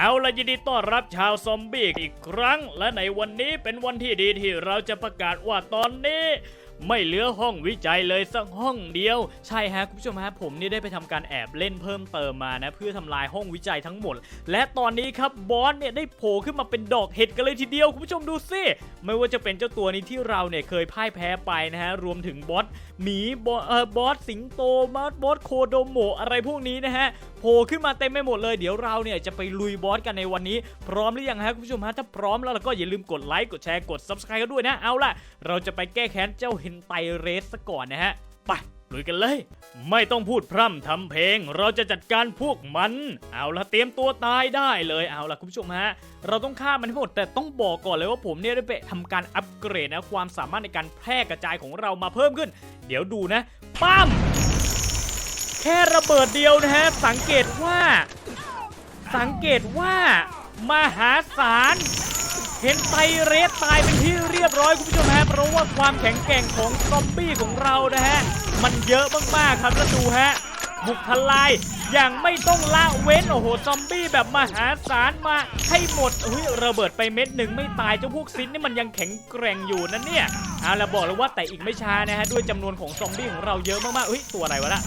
เอาละยินดีต้อนรับชาวซอมบี้อีกครั้ง และในวันนี้เป็นวันที่ดีที่เราจะประกาศว่าตอนนี้ ไม่เหลือห้องวิจัยเลยสักห้องเดียว ใช่ฮะคุณผู้ชมฮะผมนี่ได้ไปทำการแอบเล่นเพิ่มเติมมานะ เพื่อทำลายห้องวิจัยทั้งหมด และตอนนี้ครับบอสเนี่ยได้โผล่ขึ้นมาเป็นดอกเห็ดกันเลยทีเดียวคุณผู้ชมดูสิไม่ว่าจะเป็นเจ้าตัวนี้ที่เราเนี่ยเคยพ่ายแพ้ไปนะฮะรวมถึงบอสหมีบอสสิงโตบอสบอสโคโดโมะอะไรพวกนี้นะฮะโผล่ขึ้นมาเต็มไปหมดเลยเดี๋ยวเราเนี่ยจะไปลุยบอสกันในวันนี้ พร้อมหรือยังฮะคุณผู้ชมฮะถ้าพร้อมแล้วเราก็อย่าลืมกดไลค์กดแชร์กด subscribe กันด้วยนะเอาล่ะ เราจะไปแก้แค้นเจ้าเฮนไตเรสซะก่อนนะฮะไปลุยกันเลย ไม่ต้องพูดพร่ำทำเพลง เราจะจัดการพวกมัน เอาละเตรียมตัวตายได้เลยเอาละคุณผู้ชมฮะ เราต้องฆ่ามันให้หมดแต่ต้องบอกก่อนเลยว่าผมเนี่ยได้ไปทำการอัปเกรดนะความสามารถในการแพร่กระจายของเรามาเพิ่มขึ้น เดี๋ยวดูนะปั้ม แค่ระเบิดเดียวนะฮะ สังเกตว่า สังเกตว่ามหาศาลเห็นไตเรสตายเป็นที่เรียบร้อยคุณผู้ชมฮะเพราะว่าความแข็งแกร่งของซอมบี้ของเรานะฮะ มันเยอะมากๆครับแล้วดูฮะบุกทลายอย่างไม่ต้องละเว้นโอ้โหซอมบี้แบบมหาศาลมาให้หมดเฮ้ยระเบิดไปเม็ดหนึ่งไม่ตายเจ้าพวกซินนี่มันยังแข็งแกร่งอยู่นะเนี่ยเอาละบอกเลยว่าแต่อีกไม่ช้านะฮะด้วยจำนวนของซอมบี้ของเราเยอะมากๆเฮ้ยตัวอะไรวะน่ะ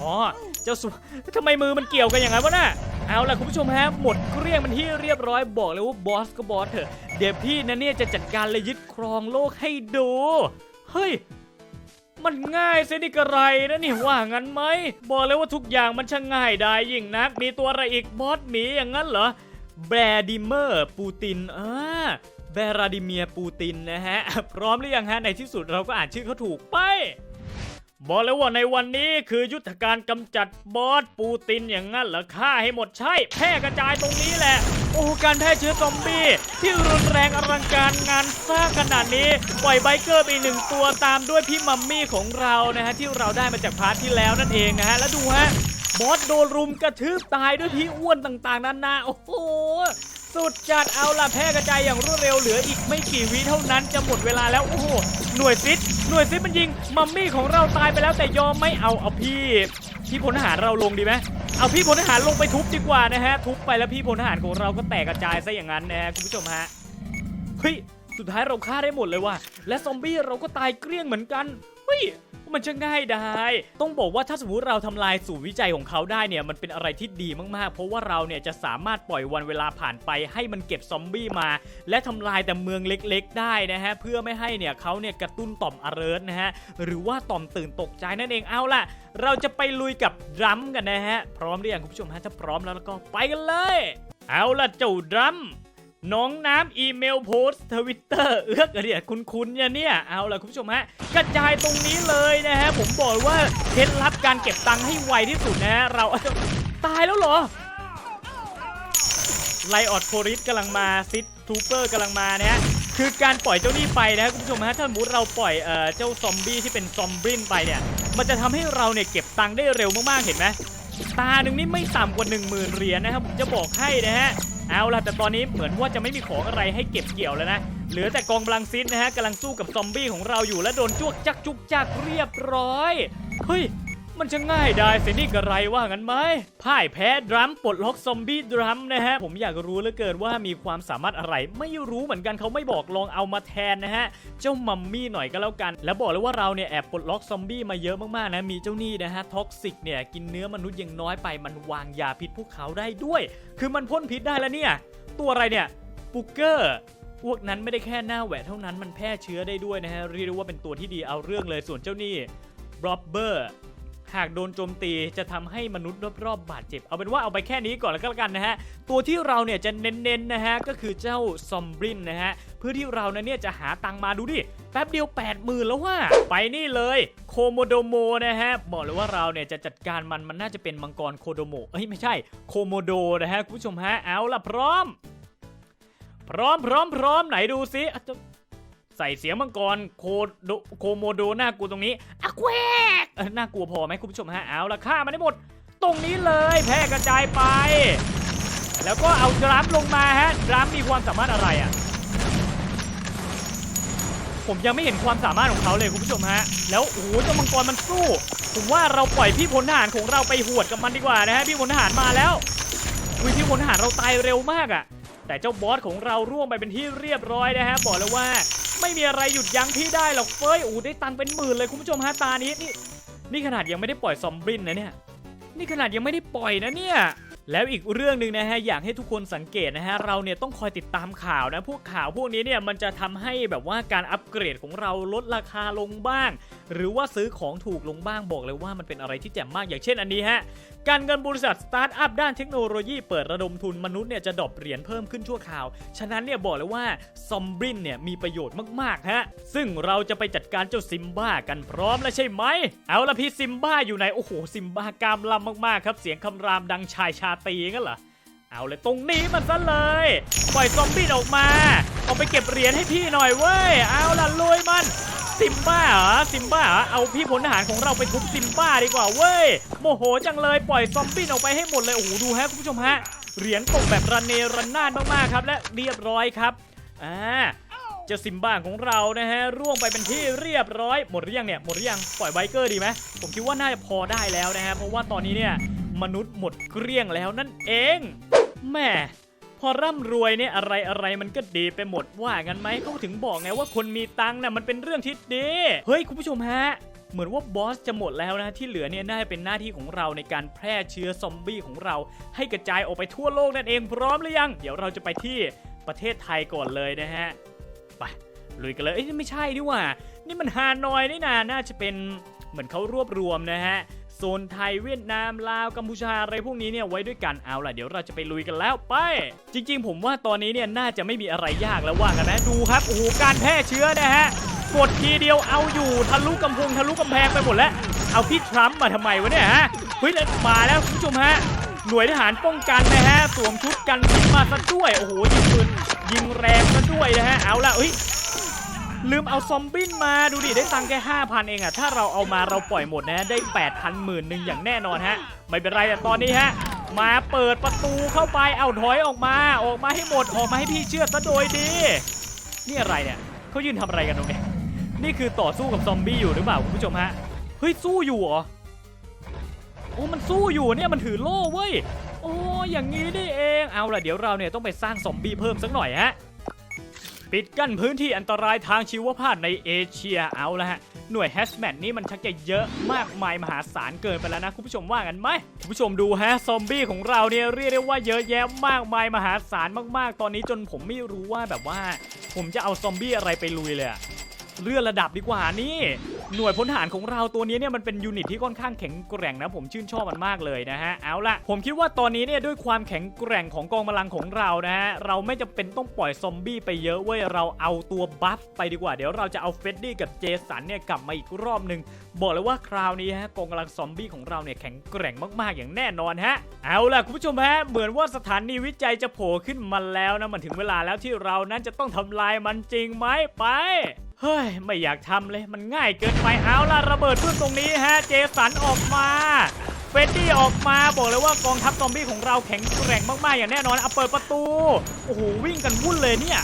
อ๋อ เจ้าสุทำไมมือมันเกี่ยวกันอย่างนั้นวะน่ะ เอาล่ะคุณผู้ชมฮะ หมดเกลี้ยงมันที่เรียบร้อยบอกเลยว่าบอสก็บอสเถอะ เดี๋ยวพี่นะเนี่ยจะจัดการเลยยึดครองโลกให้ดู เฮ้ยมันง่ายเสียนี่กระไรนะนี่ว่างั้นไหมบอกเลยว่าทุกอย่างมันช่างง่ายได้ยิ่งนัก มีตัวอะไรอีกบอสหมีอย่างนั้นเหรอแบรดิเมอร์ปูตินอ่าแบราดิเมียร์ปูตินนะฮะ พร้อมหรือยังฮะ ในที่สุดเราก็อ่านชื่อเขาถูกไป บอกเลยว่าในวันนี้คือยุทธการกำจัดบอสปูตินอย่างนั้นเหรอฆ่าให้หมดใช่ แพร่กระจายตรงนี้แหละ โอ้โหการแพร่เชื้อซอมบี้ที่รุนแรงอลังการงานสร้างขนาดนี้ ปล่อยไบเกอร์ไปหนึ่งตัวตามด้วยพี่มัมมี่ของเรานะฮะที่เราได้มาจากพาร์ทที่แล้วนั่นเองนะฮะแล้วดูฮะบอสโดนรุมกระทืบตายด้วยพี่อ้วนต่างๆนานาโอ้โห สุดจัดเอาละแพร่กระจายอย่างรวดเร็วเหลืออีกไม่กี่วิเท่านั้นจะหมดเวลาแล้วโอ้โหหน่วยซิดหน่วยซิดมันยิงมัมมี่ของเราตายไปแล้วแต่ยอมไม่เอาเอาพี่พี่พลทหารเราลงดีไหมเอาพี่พลทหารลงไปทุบดีกว่านะฮะทุบไปแล้วพี่พลทหารของเราก็แตกกระจายซะอย่างนั้นนะฮะคุณผู้ชมฮะเฮ้ยสุดท้ายเราฆ่าได้หมดเลยว่ะและซอมบี้เราก็ตายเกลี้ยงเหมือนกัน เฮ้ยมันจะง่ายได้ ต้องบอกว่าถ้าสมมติเราทำลายศูนย์วิจัยของเขาได้เนี่ย มันเป็นอะไรที่ดีมากๆ เพราะว่าเราเนี่ยจะสามารถปล่อยวันเวลาผ่านไปให้มันเก็บซอมบี้มา และทำลายแต่เมืองเล็กๆ ได้นะฮะ เพื่อไม่ให้เนี่ยเขาเนี่ยกระตุ้นต่อมอเริร์นะฮะ หรือว่าต่อมตื่นตกใจนั่นเอง เอาล่ะ เราจะไปลุยกับดรัมกันนะฮะ พร้อมหรือยังคุณผู้ชมฮะ ถ้าพร้อมแล้วก็ไปกันเลย เอาล่ะเจ้าดรัม น้องน้ำอีเมลโพสทวิตเตอร์เอื้อกเนี่ยคุณคุณเนี่ยเนี่ยเอาล่ะคุณผู้ชมฮะกระจายตรงนี้เลยนะฮะผมบอกว่าเคล็ดลับการเก็บตังค์ให้ไวที่สุดนะฮะเราตายแล้วเหรอไลออดโคริสกำลังมาซิดทูเปอร์กำลังมานะฮะคือการปล่อยเจ้านี่ไปนะฮะคุณผู้ชมฮะถ้าสมมติเราปล่อยเอ่อเจ้าซอมบี้ที่เป็นซอมบรินไปเนี่ยมันจะทำให้เราเนี่ยเก็บตังค์ได้เร็วมากๆเห็นไหม ตาหนึ่งนี่ไม่ต่ำกว่า 1 0,000 เหรียญนะครับผมจะบอกให้นะฮะเอาล่ะแต่ตอนนี้เหมือนว่าจะไม่มีของอะไรให้เก็บเกี่ยวแล้วนะเหลือแต่กองบลังซิดนะฮะกำลังสู้กับซอมบี้ของเราอยู่และโดนจวกจักจุกจักเรียบร้อยเฮ้ย มันจะง่ายได้สียนี่กระไรว่างั้นไหมพ่ายแพ้ดรัมปลดล็อกซอมบี้ดรัมนะฮะ ผมอยากรู้เหลือเกินว่ามีความสามารถอะไร ไม่รู้เหมือนกันเขาไม่บอกลองเอามาแทนนะฮะ เจ้ามัมมี่หน่อยก็แล้วกัน แล้วบอกเลยว่าเราเนี่ยแอบปลดล็อกซอมบี้มาเยอะมากๆนะ มีเจ้านี่นะฮะท็อกซิกเนี่ยกินเนื้อมนุษย์ยังน้อยไป มันวางยาพิษพวกเขาได้ด้วย คือมันพ่นพิษได้แล้วเนี่ย ตัวอะไรเนี่ยปุกเกอร์พวกนั้นไม่ได้แค่หน้าแหวะเท่านั้นมันแพร่เชื้อได้ด้วยนะฮะเรียกได้ว่าเป็นตัวที่ดีเอาเรื่องเลยส่วนเจ้านี่บล็อบเบอร์ หากโดนโจมตีจะทำให้มนุษย์รอบๆบาดเจ็บ เอาเป็นว่าเอาไปแค่นี้ก่อนแล้วก็แล้วกันนะฮะ ตัวที่เราเนี่ยจะเน้นๆนะฮะ ก็คือเจ้าซอมบรินนะฮะ เพื่อที่เราเนี่ยจะหาตังมาดูดิ แป๊บเดียว 8 0,000 แล้วว่า ไปนี่เลยโคโมโดโมนะฮะ บอกเลยว่าเราเนี่ยจะจัดการมันมันน่าจะเป็นมังกรโคโดโมเอ้ยไม่ใช่โคโมโดนะฮะคุณผู้ชมฮะเอาล่ะพร้อม พร้อมพร้อมพร้อมไหนดูซิใส่เสียงมังกรโคโดโคโมโดหน้ากลัวตรงนี้อะแคว น่ากลัวพอไหมคุณผู้ชมฮะเอาละฆ่ามันได้หมด ตรงนี้เลยแพร่กระจายไป แล้วก็เอาดรัมลงมาฮะดรัมมีความสามารถอะไรอะผมยังไม่เห็นความสามารถของเขาเลยคุณผู้ชมฮะ แล้วโอ้โหเจ้ามังกรมันสู้ ผมว่าเราปล่อยพี่พลทหารของเราไปหวดกับมันดีกว่านะฮะพี่พลทหารมาแล้วโอ้วิธีพลทหารเราตายเร็วมากอะแต่เจ้าบอสของเราร่วงไปเป็นที่เรียบร้อยนะฮะบอกเลยว่า ไม่มีอะไรหยุดยั้งพี่ได้หรอกเฟ้ยโอ้ได้ตังเป็นหมื่นเลยคุณผู้ชมฮะตานี้นี่ นี่ขนาดยังไม่ได้ปล่อยซอมบินนะเนี่ย นี่ขนาดยังไม่ได้ปล่อยนะเนี่ย แล้วอีกเรื่องหนึ่งนะฮะอยากให้ทุกคนสังเกตนะฮะเราเนี่ยต้องคอยติดตามข่าวนะพวกข่าวพวกนี้เนี่ยมันจะทำให้แบบว่าการอัปเกรดของเราลดราคาลงบ้าง หรือว่าซื้อของถูกลงบ้างบอกเลยว่ามันเป็นอะไรที่แจ่มมากอย่างเช่นอันนี้ฮะการเงินบริษัทสตาร์ทอัพด้านเทคโนโลยีเปิดระดมทุนมนุษย์เนี่ยจะดรอปเหรียญเพิ่มขึ้นชั่วคราว ฉะนั้นเนี่ยบอกเลยว่าซอมบินเนี่ยมีประโยชน์มากๆฮะซึ่งเราจะไปจัดการเจ้าซิมบ้ากันพร้อมแล้วใช่ไหม เอาละพี่ซิมบ้าอยู่ไหนโอ้โหซิมบ้ากามลำมากๆครับ เสียงคำรามดังชายชาตีงั้นเหรอเอาเลยตรงนี้มันซะเลย ปล่อยซอมบี้ออกมา เอาไปเก็บเหรียญให้พี่หน่อยเว้ย เอาล่ะลุยมัน ซิมบ้าเหรอซิมบ้าเหรอเอาพี่พลทหารของเราไปทุบซิมบ้าดีกว่าเว้ยโมโหจังเลยปล่อยซอมบี้ออกไปให้หมดเลยโอ้โหดูฮะคุณผู้ชมฮะเหรียญตกแบบระเนระนาดมากๆครับ และเรียบร้อยครับอ่าเจ้าซิมบ้าของเรานะฮะร่วงไปเป็นที่เรียบร้อยหมดหรือยังเนี่ยหมดหรือยังปล่อยไบเกอร์ดีไหมผมคิดว่าน่าจะพอได้แล้วนะฮะเพราะว่าตอนนี้เนี่ยมนุษย์หมดเกลี้ยงแล้วนั่นเองแม่ พอร่ำรวยเนี่ยอะไรอะไรมันก็ดีไปหมดว่างั้นไหมเขาถึงบอกไงว่าคนมีตังค์น่ะมันเป็นเรื่องที่ดีเฮ้ยคุณผู้ชมฮะเหมือนว่าบอสจะหมดแล้วนะที่เหลือเนี่ยน่าจะเป็นหน้าที่ของเราในการแพร่เชื้อซอมบี้ของเรา ให้กระจายออกไปทั่วโลกนั่นเองพร้อมหรือยัง เดี๋ยวเราจะไปที่ประเทศไทยก่อนเลยนะฮะไปลุยกันเลยเอ้ยไม่ใช่ดิว่า นี่มันฮานอยนี่นาน่าจะเป็นเหมือนเขารวบรวมนะฮะ โซนไทยเวียดนามลาวกัมพูชาอะไรพวกนี้เนี่ยไว้ด้วยกันเอาล่ะเดี๋ยวเราจะไปลุยกันแล้วไป จริง ๆ ผมว่าตอนนี้เนี่ยน่าจะไม่มีอะไรยากแล้วว่ากันนะดูครับโอ้โหการแพร่เชื้อนะฮะกดทีเดียวเอาอยู่ทะลุกำพงทะลุกำแพงไปหมดแล้วเอาพี่ทรัมป์มาทำไมวะเนี่ยฮะเฮ้ยแล้วมาแล้วคุณผู้ชมฮะหน่วยทหารป้องกันนะฮะสวมชุดกันพิษมาซะด้วยโอ้โหยิงปืนยิงแรงซะด้วยนะฮะเอาล่ะเฮ้ย ลืมเอาซอมบินมาดูดิได้ตังค์แค่5,000เองอะถ้าเราเอามาเราปล่อยหมดนะ ได้8,000หมื่นหนึ่งอย่างแน่นอนฮะ ไม่เป็นไรแต่ตอนนี้ฮะ มาเปิดประตูเข้าไปเอาถอยออกมาออกมาให้หมดออกมาให้พี่เชื่อซะโดยดีนี่อะไรเนี่ยเขายืนทำอะไรกันตรงนี้นี่คือต่อสู้กับซอมบี้อยู่หรือเปล่าคุณผู้ชมฮะเฮ้ยสู้อยู่เหรอโอ้มันสู้อยู่เนี่ยมันถือโล่เว้ยโอ้อย่างนี้นี่เองเอาล่ะเดี๋ยวเราเนี่ยต้องไปสร้างซอมบี้เพิ่มสักหน่อยฮะ ปิดกั้นพื้นที่อันตรายทางชีวภาพในเอเชียเอาละฮะ หน่วยแฮชแมทนี่มันชักจะเยอะมากมายมหาศาลเกินไปแล้วนะ คุณผู้ชมว่ากันไหมคุณผู้ชมดูฮะ ซอมบี้ของเราเนี่ยเรียกได้ว่าเยอะแยะมากมายมหาศาลมากๆ ตอนนี้จนผมไม่รู้ว่าแบบว่า ผมจะเอาซอมบี้อะไรไปลุยเลยเลื่อนระดับดีกว่านี่ หน่วยพลทหารของเราตัวนี้เนี่ยมันเป็นยูนิตที่ค่อนข้างแข็งแกร่งนะผมชื่นชอบมันมากเลยนะฮะเอาละผมคิดว่าตอนนี้เนี่ยด้วยความแข็งแกร่งของกองกำลังของเรานะฮะเราไม่จำเป็นต้องปล่อยซอมบี้ไปเยอะเว้ยเราเอาตัวบัฟไปดีกว่าเดี๋ยวเราจะเอาเฟดดี้กับเจสันเนี่ยกลับมาอีกรอบหนึ่งบอกเลยว่าคราวนี้ฮะกองกำลังซอมบี้ของเราเนี่ยแข็งแกร่งมากๆอย่างแน่นอนฮะเอาล่ะคุณผู้ชมฮะเหมือนว่าสถานีวิจัยจะโผล่ขึ้นมาแล้วนะมันถึงเวลาแล้วที่เรานั้นจะต้องทำลายมันจริงไหมไป เฮ้ย ไม่อยากทำเลย มันง่ายเกินไปเอาล่ะระเบิดพึ่งตรงนี้ฮะ เจสันออกมาเฟดดี้ออกมาบอกเลยว่ากองทัพซอมบี้ของเราแข็งแกร่งมากๆอย่างแน่นอนเอาเปิดประตู โอ้โหวิ่งกันวุ่นเลยเนี่ย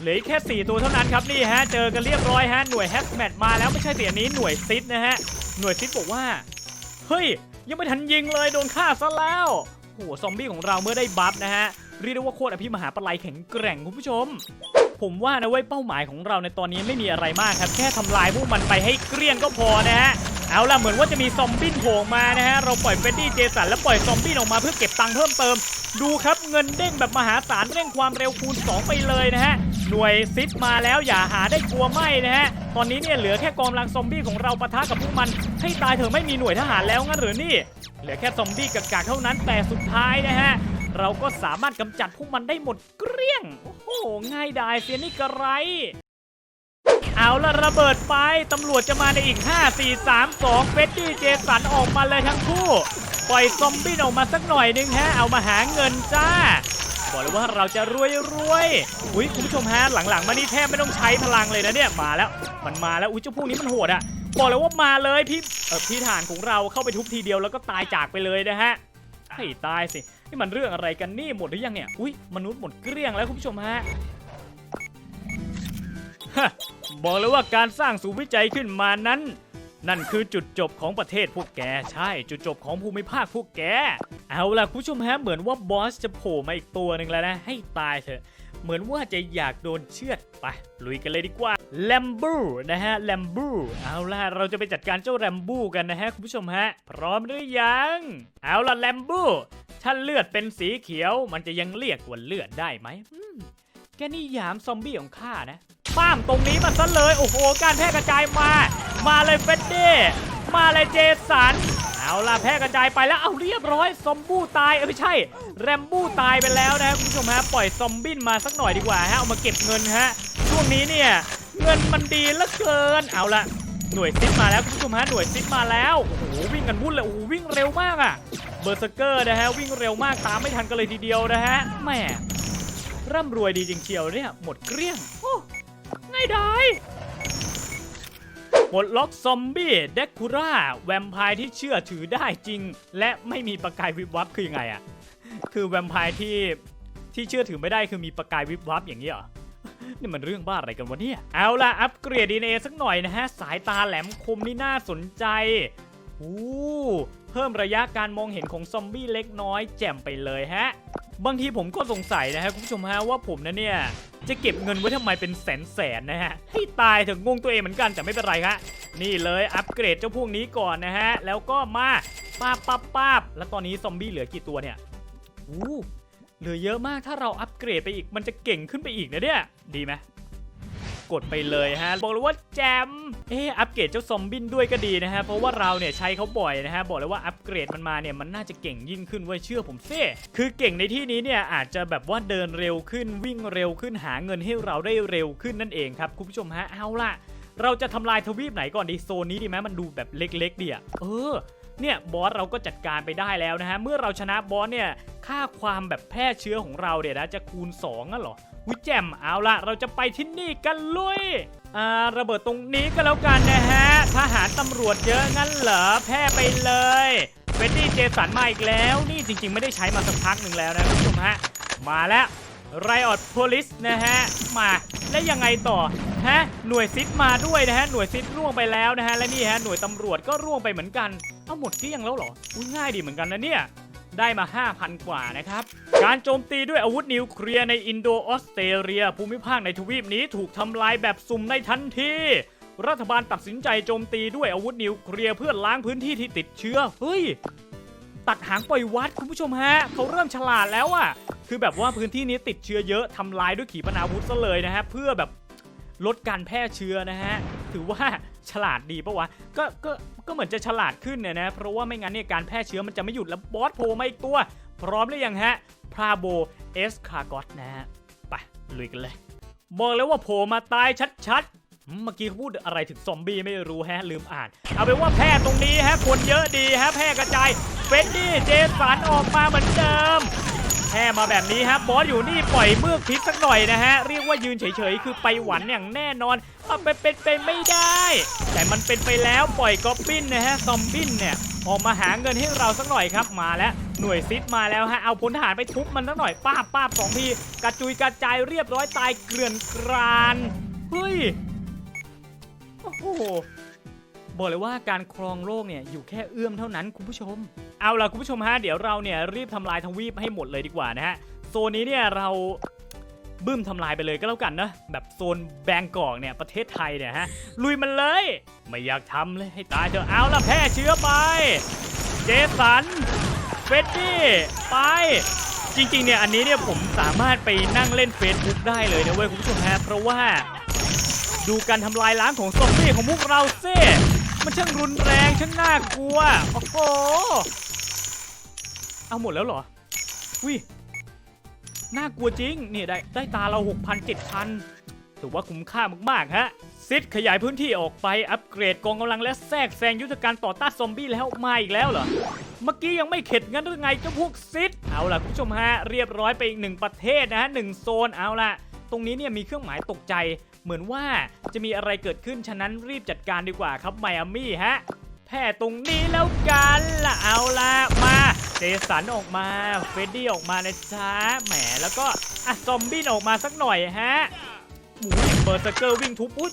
เหลือแค่ 4 ตัวเท่านั้นครับนี่ฮะ เจอกันเรียบร้อยฮะ หน่วยแฮชแมทมาแล้วไม่ใช่เสียนี้หน่วยซิดนะฮะ หน่วยซิดบอกว่า เฮ้ย ยังไม่ทันยิงเลยโดนฆ่าซะแล้วโอ้โหซอมบี้ของเราเมื่อได้บัฟนะฮะ เรียกได้ว่าโคตรอภิมหาปลัยแข็งแกร่งคุณผู้ชม ผมว่านะเว้ยเป้าหมายของเราในตอนนี้ไม่มีอะไรมากครับ แค่ทำลายพวกมันไปให้เกลี้ยงก็พอนะฮะเอาล่ะเหมือนว่าจะมีซอมบี้โผล่มานะฮะเราปล่อยเฟดดี้เจสันแล้วปล่อยซอมบี้ออกมาเพื่อเก็บตังค์เพิ่มเติม ดูครับเงินเด้งแบบมหาศาลเร่งความเร็วคูณ 2 ไปเลยนะฮะหน่วยซิดมาแล้วอย่าหาได้กลัวไม่นะฮะตอนนี้เนี่ยเหลือแค่กองกำลังซอมบี้ของเราปะทะกับพวกมัน ให้ตายเถอะไม่มีหน่วยทหารแล้วงั้นหรือนี่เหลือแค่ซอมบี้กากๆเท่านั้นแต่สุดท้ายนะฮะ เราก็สามารถกำจัดพวกมันได้หมดเกลี้ยง โอ้โห ง่ายดายเสียนี่กระไร เอาละระเบิดไป ตำรวจจะมาในอีก 5 4 3 2เฟดดี้เจสันออกมาเลยทั้งคู่ ปล่อยซอมบี้ออกมาสักหน่อยหนึงฮะ เอามาหาเงินจ้าบอกเลยว่าเราจะรวยรวยอุ้ยคุณผู้ชมฮะหลังๆ มานี่แทบไม่ต้องใช้พลังเลยนะเนี่ยมาแล้ว มันมาแล้วอุ้ยเจ้าพวกนี้มันโหดอะบอกเลยว่ามาเลยพี่เออพี่ฐานของเราเข้าไปทุบทีเดียวแล้วก็ตายจากไปเลยนะฮะให้ตายสิ นี่มันเรื่องอะไรกันนี่หมดหรือยังเนี่ย อุ้ยมนุษย์หมดเกลี้ยงแล้วคุณผู้ชมฮะฮะบอกเลยว่าการสร้างศูนย์วิจัยขึ้นมานั้น นั่นคือจุดจบของประเทศพวกแก ใช่จุดจบของภูมิภาคพวกแก เอาล่ะคุณผู้ชมฮะเหมือนว่าบอสจะโผล่มาอีกตัวหนึ่งแล้วนะ ให้ตายเถอะ เหมือนว่าจะอยากโดนเชือดไปลุยกันเลยดีกว่า แลมบูนะฮะแลมบูเอาล่ะเราจะไปจัดการเจ้าแลมบูกันนะฮะคุณผู้ชมฮะ พร้อมหรือยัง เอาล่ะแลมบูถ้าเลือดเป็นสีเขียวมันจะยังเรียกว่าเลือดได้ไหมมแกนี่ยามซอมบี้ของข้านะป้ามตรงนี้มันซะเลย โอ้โห การแพร่กระจายมา มาเลยเฟดดี้มาเลยเจสันเอาล่ะแพร่กระจายไปแล้วเอาเรียบร้อย ซอมบูตายเออไม่ใช่ แรมบูตายไปแล้วนะคุณผู้ชมฮะปล่อยซอมบินมาสักหน่อยดีกว่าฮะเอามาเก็บเงินฮะช่วงนี้เนี่ย เงินมันดีเหลือเกิน เอาละหน่วยซิปมาแล้วคุณผู้ชมฮะหน่วยซิปมาแล้วโอ้โหวิ่งกันวุ่นเลยโอ้โหวิ่งเร็วมากอะเบอร์เซเกอร์นะฮะวิ่งเร็วมากตามไม่ทันกันเลยทีเดียวนะฮะแหม่ร่ำรวยดีจริงเชียวเนี่ยหมดเกลี้ยงโอ้ง่ายดายปลดล็อกซอมบี้เดคูร่าแวมไพร์ที่เชื่อถือได้จริง และไม่มีประกายวิบวับคือยังไงอะคือแวมไพร์ที่ที่เชื่อถือไม่ได้คือมีประกายวิบวับอย่างนี้เหรอ นี่มันเรื่องบ้าอะไรกันวะเนี่ย เอาล่ะ อัปเกรดดีเอสักหน่อยนะฮะ สายตาแหลมคมนี่น่าสนใจอู้เพิ่มระยะการมองเห็นของซอมบี้เล็กน้อยแจ่มไปเลยฮะ บางทีผมก็สงสัยนะฮะคุณผู้ชมฮะว่าผมนะเนี่ย จะเก็บเงินไว้ทำไมเป็นแสนแสนนะฮะ ให้ตายเถอะงงตัวเองเหมือนกันแต่ไม่เป็นไรครับนี่เลยอัปเกรดเจ้าพวกนี้ก่อนนะฮะ แล้วก็มาป้าบป้าบป้าบแล้วตอนนี้ซอมบี้เหลือกี่ตัวเนี่ยอู้ เหลือเยอะมากถ้าเราอัปเกรดไปอีกมันจะเก่งขึ้นไปอีกนะเนี่ย ดีไหมกดไปเลยฮะ บอกเลยว่าแจม เอออัปเกรดเจ้าซอมบินด้วยก็ดีนะฮะ เพราะว่าเราเนี่ยใช้เขาบ่อยนะฮะ บอกเลยว่าอัปเกรดมันมาเนี่ยมันน่าจะเก่งยิ่งขึ้นเว้ยเชื่อผมเซิคือเก่งในที่นี้เนี่ยอาจจะแบบว่าเดินเร็วขึ้นวิ่งเร็วขึ้นหาเงินให้เราได้เร็วขึ้นนั่นเองครับคุณผู้ชมฮะเอาล่ะ เราจะทำลายทวีปไหนก่อนดีโซนนี้ดีไหมมันดูแบบเล็กๆดีอะเออ เนี่ยบอสเราก็จัดการไปได้แล้วนะฮะเมื่อเราชนะบอสเนี่ยค่าความแบบแพร่เชื้อของเราเนี่ยนะจะคูณ2งั้นหรอวิแจมเอาละเราจะไปที่นี่กันลุยอ่าระเบิดตรงนี้ก็แล้วกันนะฮะทหารตำรวจเยอะงั้นเหรอแพร่ไปเลยเฟดดี้เจสันมาอีกแล้ว นี่จริงๆ ไม่ได้ใช้มาสักพักหนึ่งแล้วนะคุณผู้ชมฮะมาแล้ว ไรออดโพลิสนะฮะ มาแล้ยังไงต่อฮะหน่วยซิดมาด้วยนะฮะหน่วยซิดร่วงไปแล้วนะฮะและนี่ฮะหน่วยตำรวจก็ร่วงไปเหมือนกัน เอาหมดเกลี้ยงแล้วเหรออุ้ยง่ายดีเหมือนกันนะเนี่ยได้มา 5,000 กว่านะครับ การโจมตีด้วยอาวุธนิวเคลียร์ในอินโดออสเตรเลีย ภูมิภาคในทวีปนี้ถูกทำลายแบบสุ่มในทันทีรัฐบาลตัดสินใจโจมตีด้วยอาวุธนิวเคลียร์เพื่อล้างพื้นที่ที่ติดเชื้อเฮ้ย ตัดหางปล่อยวัดคุณผู้ชมฮะเขาเริ่มฉลาดแล้วอะคือแบบว่าพื้นที่นี้ติดเชื้อเยอะทำลายด้วยขีปนาวุธซะเลยนะฮะเพื่อแบบลดการแพร่เชื้อนะฮะถือว่าฉลาดดีปะวะก็ก็ก็เหมือนจะฉลาดขึ้นเนี่ยนะเพราะว่าไม่งั้นเนี่ยการแพร่เชื้อมันจะไม่หยุดแล้วบอสโผล่มาอีกตัว พร้อมหรือยังฮะพราโบเอสคาร์กอตนะฮะไปลุยกันเลยบอกเลยว่าโผล่มาตายชัดๆ เมื่อกี้เขาพูดอะไรถึงซอมบี้ไม่รู้ฮะลืมอ่าน เอาเป็นว่าแพร่ตรงนี้ฮะคนเยอะดีฮะแพร่กระจายเฟดดี้เจสันออกมาเหมือนเดิมแค่มาแบบนี้ฮะบอสอยู่นี่ปล่อยเมือกพิษสักหน่อยนะฮะ เรียกว่ายืนเฉยๆ คือไปหวันอย่างแน่นอนเอาไปเป็นไปไม่ได้ แต่มันเป็นไปแล้วปล่อยก๊อบบินนะฮะซอมบินเนี่ยออกมาหาเงินให้เราสักหน่อยครับมาแล้วหน่วยซิดมาแล้วฮะเอาพลทหารไปทุบมันสักหน่อยป้าป้าสองทีกระจุยกระจายเรียบร้อยตายเกลื่อนกรานเฮ้ย โอ้โหบอกเลยว่าการครองโลกเนี่ยอยู่แค่เอื้อมเท่านั้นคุณผู้ชม เอาล่ะคุณผู้ชมฮะเดี๋ยวเราเนี่ยรีบทำลายทวีปให้หมดเลยดีกว่านะฮะโซนนี้เนี่ยเราบึ้มทำลายไปเลยก็แล้วกันนะแบบโซนแบงกอกเนี่ยประเทศไทยเนี่ยฮะลุยมันเลย ไม่อยากทำเลยให้ตายเถอะเอาล่ะแพร่เชื้อไป เจสันเฟดดี้ไป จริงๆเนี่ยอันนี้เนี่ยผมสามารถไปนั่งเล่น Facebook ได้เลยนะเว้ยคุณผู้ชมฮะเพราะว่า ดูการทำลายล้างของซอมบี้ของพวกเราสิมันช่างรุนแรงช่างน่ากลัว โอ้โห เอาหมดแล้วเหรอวิน่ากลัวจริง นี่ได้ได้ตาเรา 6,000 7,000 ถือว่าคุ้มค่ามาก ๆ ฮะ ซิดขยายพื้นที่ออกไปอัปเกรดกองกำลังและแทรกแซงยุทธการต่อต้านซอมบี้แล้วมาอีกแล้วเหรอ เมื่อกี้ยังไม่เข็ดงั้นหรือไงเจ้าพวกซิดเอาล่ะคุณผู้ชมฮะ เรียบร้อยไปอีกหนึ่งประเทศนะฮะหนึ่งโซนเอาล่ะ ตรงนี้เนี่ยมีเครื่องหมายตกใจ เหมือนว่าจะมีอะไรเกิดขึ้นฉะนั้นรีบจัดการดีกว่าครับไมอามี่ฮะแพร่ตรงนี้แล้วกันล่ะเอาละมาเจสันออกมาเฟดดี้ออกมานะจ๊ะแหมแล้วก็อะซอมบี้ออกมาสักหน่อยฮะหมูเบอร์เซอร์เกอร์วิ่งทุบอุ๊ย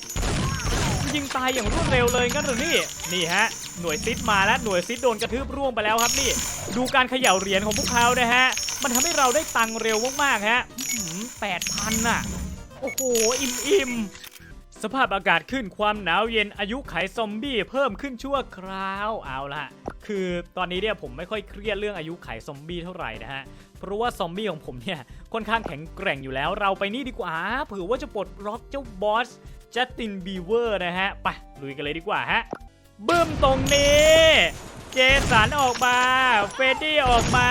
ยิงตายอย่างรวดเร็วเลยงั้นเหรือนี่นี่ฮะหน่วยซิดมาแล้วหน่วยซิดโดนกระทืบร่วงไปแล้วครับนี่ ดูการเขย่าเหรียญของพวกเขานะฮะมันทำให้เราได้ตังค์เร็วมากๆฮะแปดพันน่ะ โอ้โห อิ่มอิ่มสภาพอากาศขึ้นความหนาวเย็นอายุไขซอมบี้เพิ่มขึ้นชั่วคราวเอาละคือตอนนี้เนี่ยผมไม่ค่อยเครียดเรื่องอายุไขซอมบี้เท่าไหร่นะฮะเพราะว่าซอมบี้ของผมเนี่ยค่อนข้างแข็งแกร่งอยู่แล้วเราไปนี่ดีกว่าเผื่อว่าจะปลดล็อกเจ้าบอสจัสตินบีเวอร์นะฮะไปลุยกันเลยดีกว่าฮะบึ้มตรงนี้ เจสันออกมา เฟรดดี้ออกมา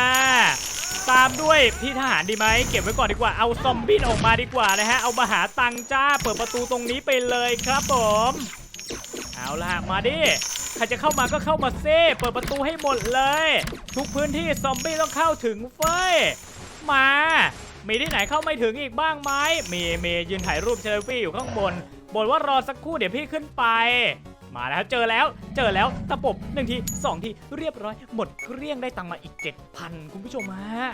ตามด้วยพี่ทหารดีไหมเก็บไว้ก่อนดีกว่าเอาซอมบี้ออกมาดีกว่านะฮะเอามาหาตังจ้าเปิดประตูตรงนี้ไปเลยครับผมเอาล่ะมาดิใครจะเข้ามาก็เข้ามาเซ่เปิดประตูให้หมดเลย ทุกพื้นที่ซอมบี้ต้องเข้าถึงเฟ้ยมามีที่ไหนเข้าไม่ถึงอีกบ้างไหมมีมียืนถ่ายรูปเซลฟี่อยู่ข้างบนบ่นว่ารอสักครู่เดี๋ยวพี่ขึ้นไป มาแล้วเจอแล้วเจอแล้วตะปบหนึ่งทีสองทีเรียบร้อย หมดเครื่องได้ตังมาอีก 7,000 คุณผู้ชมฮะ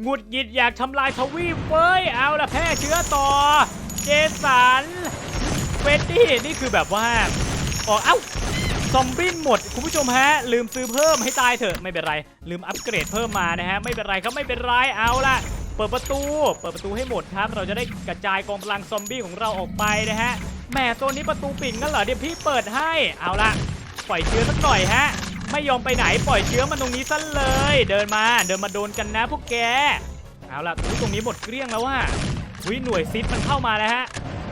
หงุดหงิดอยากทำลายทวีปเว้ย เอาละแพร่เชื้อต่อ เจสันเฟรดดี้นี่คือแบบว่าอ๋อเอ้าซอมบี้หมด คุณผู้ชมฮะ ลืมซื้อเพิ่มให้ตายเถอะไม่เป็นไร ลืมอัปเกรดเพิ่มมานะฮะ ไม่เป็นไรครับไม่เป็นไรเอาละเปิดประตู เปิดประตูให้หมดครับ เราจะได้กระจายกองกำลังซอมบี้ของเราออกไปนะฮะ แหมโซนนี้ประตูปิดงั้นเหรอเดี๋ยวพี่เปิดให้ เอาละปล่อยเชื้อสักหน่อยฮะ ไม่ยอมไปไหนปล่อยเชื้อมันตรงนี้ซะเลย เดินมาเดินมาโดนกันนะพวกแก เอาละตรงนี้หมดเกลี้ยงแล้วว่าวิหน่วยซิดมันเข้ามาแล้วฮะ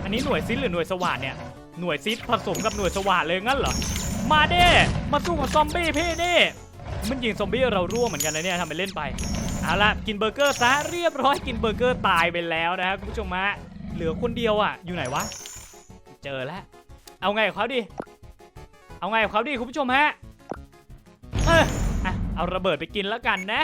อันนี้หน่วยซิดหรือหน่วยสว่านเนี่ย หน่วยซิดผสมกับหน่วยสว่านเลยงั้นเหรอ มาเด้มาสู้กับซอมบี้พี่นี่ มันยิงซอมบี้เราร่วงเหมือนกันนะเนี่ยทำไปเล่นไป เอาละกินเบอร์เกอร์ซะเรียบร้อยกินเบอร์เกอร์ตายไปแล้วนะฮะคุณผู้ชมฮะ เหลือคนเดียวอะ อยู่ไหนวะ เจอแล้ว เอาไงกับเขาดิเอาไงกับเขาดิคุณผู้ชมฮะ เอออะเอาระเบิดไปกินแล้วกันนะ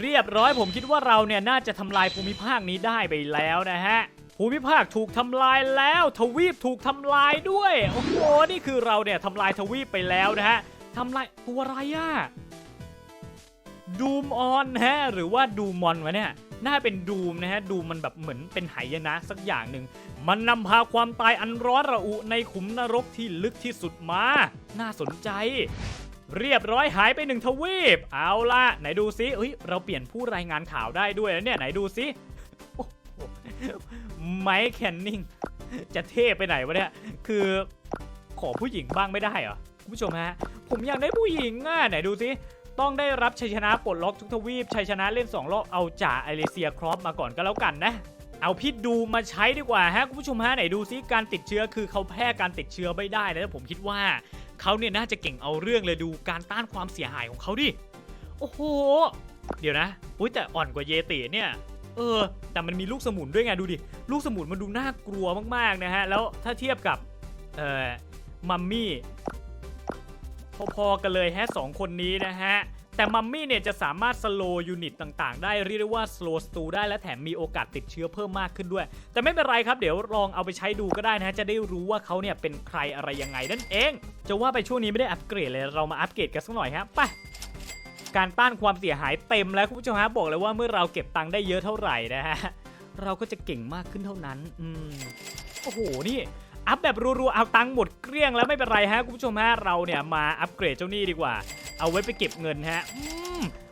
เรียบร้อยผมคิดว่าเราเนี่ยน่าจะทำลายภูมิภาคนี้ได้ไปแล้วนะฮะภูมิภาคถูกทำลายแล้ว ทวีปถูกทำลายด้วย โอ้โหนี่คือเราเนี่ยทำลายทวีปไปแล้วนะฮะทำลายตัวอะไรอะดูมออนฮะหรือว่าดูมอนวะเนี่ย น่าเป็นดูมนะฮะดูมมันแบบเหมือนเป็นไหายนะสักอย่างหนึ่งมันนำพาความตายอันร้อนระอุในขุมนรกที่ลึกที่สุดมา น่าสนใจ เรียบร้อยหายไปหนึ่งทวีป เอาล่ะไหนดูซิเอ้ยเราเปลี่ยนผู้รายงานข่าวได้ด้วยนะเนี่ยไหนดูซิโอ้โหไมค์แคนนิงจะเท่ไปไหนวะเนี่ย คือขอผู้หญิงบ้างไม่ได้เหรอคุณผู้ชมฮะ ผมอยากได้ผู้หญิงอะไหนดูซิ ต้องได้รับชัยชนะปลดล็อกทุกทวีปชัยชนะเล่น 2 รอบเอาจ่าไอเลเซียครอปมาก่อนก็แล้วกันนะ เอาพิษดูมาใช้ดีกว่าฮะคุณผู้ชมฮะไหนดูซิการติดเชื้อคือเขาแพร่การติดเชื้อไม่ได้นะผมคิดว่าเขาเนี่ยน่าจะเก่งเอาเรื่องเลยดูการต้านความเสียหายของเขาดิโอ้โหเดี๋ยวนะอุ้ยแต่อ่อนกว่าเยติเนี่ยเออ แต่มันมีลูกสมุนด้วยไงดูดิ ลูกสมุนมันดูน่ากลัวมากๆนะฮะ แล้วถ้าเทียบกับ เอ่อ มัมมี่ พอๆกันเลยฮะสองคนนี้นะฮะแต่มัมมี่เนี่ยจะสามารถสโลยูนิตต่างๆ ได้เรียกได้ว่าสโลสตูได้และแถมมีโอกาสติดเชื้อเพิ่มมากขึ้นด้วย แต่ไม่เป็นไรครับเดี๋ยวลองเอาไปใช้ดูก็ได้นะฮะจะได้รู้ว่าเขาเนี่ยเป็นใครอะไรยังไงนั่นเอง จะว่าไปช่วงนี้ไม่ได้อัปเกรดเลยเรามาอัปเกรดกันสักหน่อยฮะไปการต้านความเสียหายเต็มแล้วคุณผู้ชมฮะบอกเลยว่าเมื่อเราเก็บตังค์ได้เยอะเท่าไหร่นะฮะเราก็จะเก่งมากขึ้นเท่านั้น อืมโอ้โหนี่ อัพแบบรัวๆ เอาตังค์หมดเกลี้ยงแล้วไม่เป็นไรฮะคุณผู้ชมฮะ เราเนี่ยมาอัปเกรดเจ้านี่ดีกว่า เอาไว้ไปเก็บเงินฮะ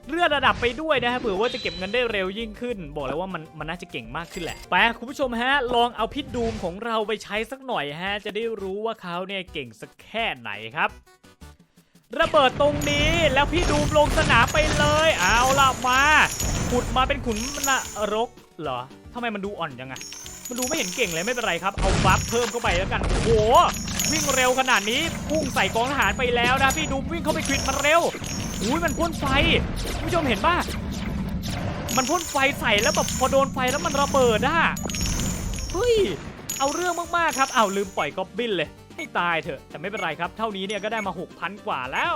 เลื่อนระดับไปด้วยนะฮะเผื่อว่าจะเก็บเงินได้เร็วยิ่งขึ้น บอกเลยว่ามันมันน่าจะเก่งมากขึ้นแหละไปคุณผู้ชมฮะ ลองเอาพิษดูมของเราไปใช้สักหน่อยฮะ จะได้รู้ว่าเขาเนี่ยเก่งสักแค่ไหนครับ ระเบิดตรงนี้แล้วพี่ดูมลงสนามไปเลย เอาล่ะมาขุดมาเป็นขุนนรกเหรอทำไมมันดูอ่อนจังอะ มันดูไม่เห็นเก่งเลยไม่เป็นไรครับ เอาบัฟเพิ่มเข้าไปแล้วกัน โอ้โห วิ่งเร็วขนาดนี้ พุ่งใส่กองทหารไปแล้วนะพี่ดูวิ่งเข้าไปควิดมันเร็วอุ้ยมันพ่นไฟผู้ชมเห็นป่ะมันพ่นไฟใส่แล้วแบบพอโดนไฟแล้วมันระเบิดอะเฮ้ยเอาเรื่องมากๆครับเอาลืมปล่อยก๊อบบินเลยให้ตายเถอะแต่ไม่เป็นไรครับ เท่านี้เนี่ยก็ได้มา 6,000 กว่าแล้ว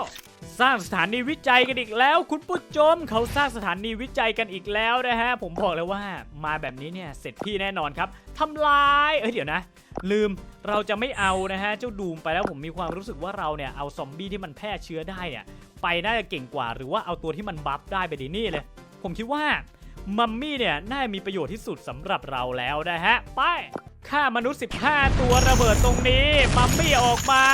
สร้างสถานีวิจัยกันอีกแล้ว คุณผู้ชมเขาสร้างสถานีวิจัยกันอีกแล้วนะฮะ ผมบอกเลยว่ามาแบบนี้เนี่ยเสร็จพี่แน่นอนครับทำลายเอ้ยเดี๋ยวนะ ลืมเราจะไม่เอานะฮะ เจ้าดูมไปแล้วผมมีความรู้สึกว่าเราเนี่ยเอาซอมบี้ที่มันแพร่เชื้อได้เนี่ยไปน่าจะเก่งกว่า หรือว่าเอาตัวที่มันบัฟได้ไปดีนี่เลย ผมคิดว่ามัมมี่เนี่ยน่ามีประโยชน์ที่สุดสำหรับเราแล้วนะฮะไปฆ่ามนุษย์ 15 ตัวระเบิดตรงนี้มัมมี่ออกมา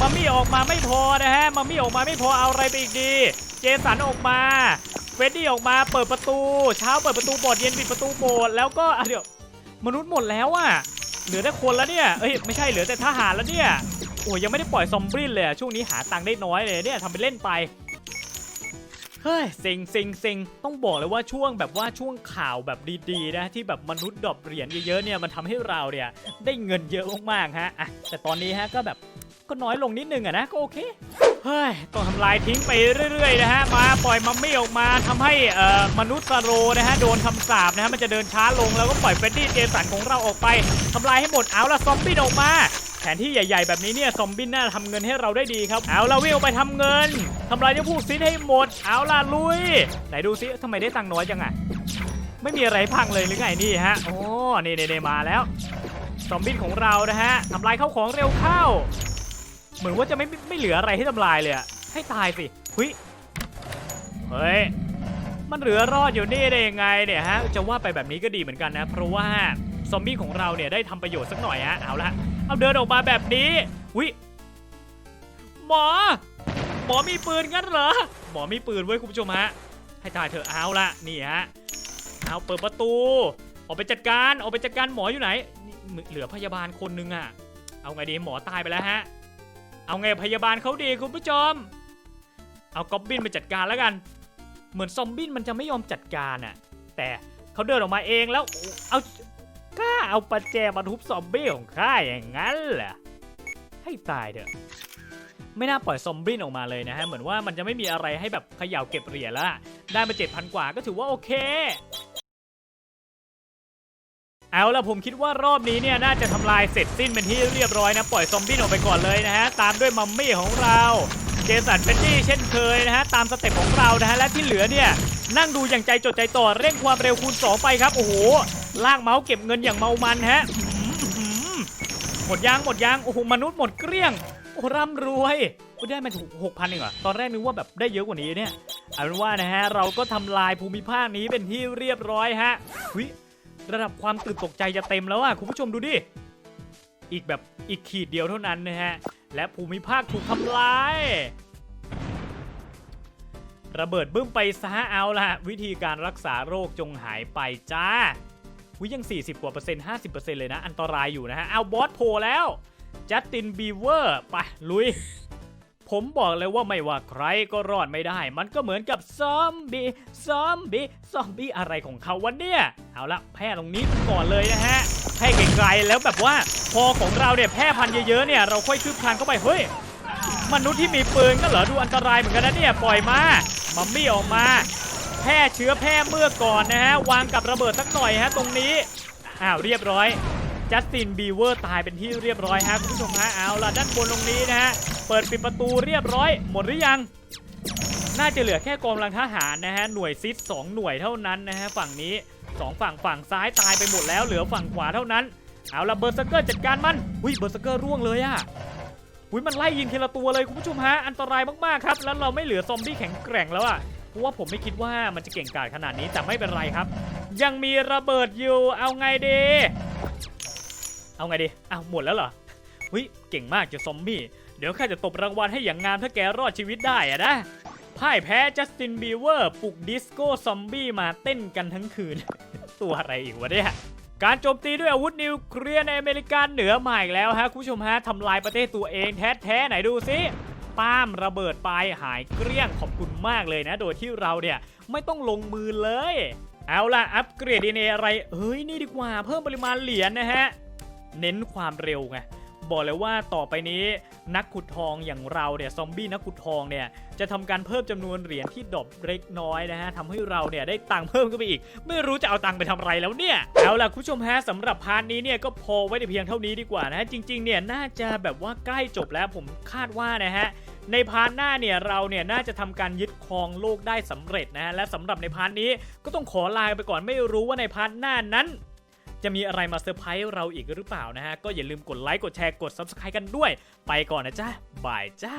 มัมมี่ออกมาไม่พอนะฮะมัมมี่ออกมาไม่พอเอาอะไรไปอีกดี เจสันออกมาเฟรดดี้ออกมาเปิดประตู เช้าเปิดประตูโบสถ์เย็นปิดประตูโบสถ์แล้วก็เดี๋ยวมนุษย์หมดแล้วอะเหลือแต่คนแล้วเนี่ยเอ้ยไม่ใช่เหลือแต่ทหารแล้วเนี่ยโอ้ยยังไม่ได้ปล่อยซอมบี้เลยช่วงนี้หาตังค์ได้น้อยเลยเนี่ยทำเป็นเล่นไปเฮ้ยเซ็งเซ็งเซ็งต้องบอกเลยว่าช่วงแบบว่าช่วงข่าวแบบดีๆนะที่แบบมนุษย์ดรอปเหรียญเยอะๆเนี่ยมันทำให้เราเนี่ยได้เงินเยอะมากๆฮะอะแต่ตอนนี้ฮะก็แบบ ก็น้อยลงนิดนึงอะนะก็โอเคเฮ้ยต้องทำลายทิ้งไปเรื่อยๆนะฮะมาปล่อยมัมมี่ออกมาทำให้เอ่อมนุษย์ซาโรนะฮะโดนคำสาปนะฮะมันจะเดินช้าลงแล้วก็ปล่อยเฟรดดี้เจสันของเราออกไปทำลายให้หมดเอาละซอมบี้ออกมาแผนที่ใหญ่ๆ แบบนี้เนี่ยซอมบี้น่าทำเงินให้เราได้ดีครับ เอาละวิ่งไปทำเงินทำลายเจ้าพวกซินให้หมด เอาละลุย ไหนดูซิทำไมได้ตังค์น้อยจังอะไม่มีอะไรพังเลยหรือไงนี่ฮะโอ้นี่เนๆมาแล้ว ซอมบี้ของเรานะฮะทำลายเข้าของเร็วเข้า เหมือนว่าจะไม่ไม่เหลืออะไรให้ทำลายเลยอะให้ตายสิหุยเฮ้ย มันเหลือรอดอยู่นี่ได้ยังไงเนี่ยฮะ จะว่าไปแบบนี้ก็ดีเหมือนกันนะ เพราะว่าซอมบี้ของเราเนี่ยได้ทำประโยชน์สักหน่อยฮะ เอาละ เอาเดินออกมาแบบนี้หุยหมอ หมอมีปืนงั้นเหรอ หมอมีปืนเว้ยคุณผู้ชมฮะ ให้ตายเถอะเอาละนี่ฮะ เอาเปิดประตู ออกไปจัดการ ออกไปจัดการหมออยู่ไหนนเหลือพยาบาลคนนึงอะเอาไงดีหมอตายไปแล้วฮะ เอาไงพยาบาลเขาดีคุณผู้ชม เอาก๊อบบินไปจัดการแล้วกัน เหมือนซอมบินมันจะไม่ยอมจัดการอะแต่เขาเดินออกมาเองแล้ว เอากล้าเอาปัจแจมาทุบซอมบี้ของข้าอย่างนั้นเหรอ ให้ตายเถอะ ไม่น่าปล่อยซอมบินออกมาเลยนะฮะ เหมือนว่ามันจะไม่มีอะไรให้แบบเขย่าเก็บเหรียญแล้วอะได้มา7,000กว่าก็ถือว่าโอเค เอาละผมคิดว่ารอบนี้เนี่ยน่าจะทำลายเสร็จสิ้นเป็นที่เรียบร้อยนะปล่อยซอมบี้ออกไปก่อนเลยนะฮะตามด้วยมัมมี่ของเราเจสันเฟนดี้เช่นเคยนะฮะตามสเต็ปของเรานะฮะและที่เหลือเนี่ยนั่งดูอย่างใจจดใจต่อเร่งความเร็วคูณ2ไปครับโอ้โหลากเมาส์เก็บเงินอย่างเมามันฮะหมดยางหมดยางโอ้โหมนุษย์หมดเกลี้ยงโอ้ร่ำรวยโอ้ได้มาถูกหกพันเองเหรอตอนแรกนึกว่าแบบได้เยอะกว่านี้เนี่ยเอาเป็นว่านะฮะเราก็ทำลายภูมิภาคนี้เป็นที่เรียบร้อยฮะหุย ระดับความตื่นตกใจจะเต็มแล้วอะคุณผู้ชมดูดิ อีกแบบอีกขีดเดียวเท่านั้นนะฮะ และภูมิภาคถูกทำลาย ระเบิดบึ้มไปซะเอาละวิธีการรักษาโรคจงหายไปจ้าวิยัง 40 กว่าเปอร์เซ็นต์ 50เปอร์เซ็นต์เลยนะ อันตรายอยู่นะฮะ เอาบอสโผล่แล้ว จัสตินบีเวอร์ ไป ลุย ผมบอกเลยว่าไม่ว่าใครก็รอดไม่ได้ มันก็เหมือนกับซอมบี้ซอมบี้ซอมบี้อะไรของเขาวันเนี่ยเอาละแพร่ตรงนี้ก่อนเลยนะฮะแพร่ไกลๆแล้วแบบว่าพอของเราเนี่ยแพร่พันเยอะๆเนี่ยเราค่อยคืบคลานเข้าไปเฮ้ยมนุษย์ที่มีปืนก็เหรอดูอันตรายเหมือนกันนะเนี่ยปล่อยมามัมมี่ออกมา แพร่เชื้อแพร่เมื่อกก่อนนะฮะวางกับระเบิดสักหน่อยฮะตรงนี้อ้าวเรียบร้อยจัสตินบีเวอร์ตายเป็นที่เรียบร้อยฮะคุณผู้ชมฮะเอาล่ะด้านบนตรงนี้นะฮะ เปิดปิดประตูเรียบร้อย หมดหรือยัง น่าจะเหลือแค่กองกำลังทหารนะฮะหน่วยซิด2หน่วยเท่านั้นนะฮะฝั่งนี้2ฝั่งฝั่งซ้ายตายไปหมดแล้วเหลือฝั่งขวาเท่านั้น เอาละเบอร์เซอร์เกอร์จัดการมันอุ้ยเบอร์เซอร์เกอร์ร่วงเลยอะอุ้ยมันไล่ยิงทีละตัวเลยคุณผู้ชมฮะอันตรายมากๆครับแล้วเราไม่เหลือซอมบี้แข็งแกร่งแล้วอะเพราะว่าผมไม่คิดว่ามันจะเก่งกาจขนาดนี้แต่ไม่เป็นไรครับ ยังมีระเบิดอยู่เอาไงดีเอาไงดีเอาหมดแล้วเหรอวิเก่งมากเจ้าซอมบี้ เดี๋ยวข้าจะตบรางวัลให้อย่างงามถ้าแกรอดชีวิตได้อะนะพ่ายแพ้จัสตินบีเวอร์ปลุกดิสโก้ซอมบี้มาเต้นกันทั้งคืน ตัวอะไรอีกวะเนี่ยการโจมตีด้วยอาวุธนิวเคลียร์ในอเมริกาเหนือมาอีกแล้วฮะคุณผู้ชมฮะทำลายประเทศตัวเองแท้ๆไหนดูสิป้ามระเบิดไปหายเกลี้ยงขอบคุณมากเลยนะ โดยที่เราเนี่ยไม่ต้องลงมือเลย เอาล่ะ อัปเกรดดีเอะไร เฮ้ย นี่ดีกว่าเพิ่มปริมาณเหรียญนะฮะ เน้นความเร็วไง บอกเลยว่าต่อไปนี้นักขุดทองอย่างเราเนี่ยซอมบี้นักขุดทองเนี่ยจะทำการเพิ่มจำนวนเหรียญที่ดรอปเล็กน้อยนะฮะทำให้เราเนี่ยได้ตังค์เพิ่มขึ้นไปอีก ไม่รู้จะเอาตังค์ไปทำอะไรแล้วเนี่ยเอาล่ะคุณผู้ชมฮะสำหรับพาร์ทนี้เนี่ยก็พอไว้แต่เพียงเท่านี้ดีกว่านะฮะจริงๆเนี่ยน่าจะแบบว่าใกล้จบแล้วผมคาดว่านะฮะในพาร์ทหน้าเนี่ยเราเนี่ยน่าจะทำการยึดครองโลกได้สำเร็จนะฮะและสำหรับในพาร์ทนี้ก็ต้องขอลาไปก่อนไม่รู้ว่าในพาร์ทหน้านั้น จะมีอะไรมาเซอร์ไพรส์เราอีกหรือเปล่านะฮะ ก็อย่าลืมกดไลค์ กดแชร์ กด Subscribe กันด้วย ไปก่อนนะจ๊ะบายจ้า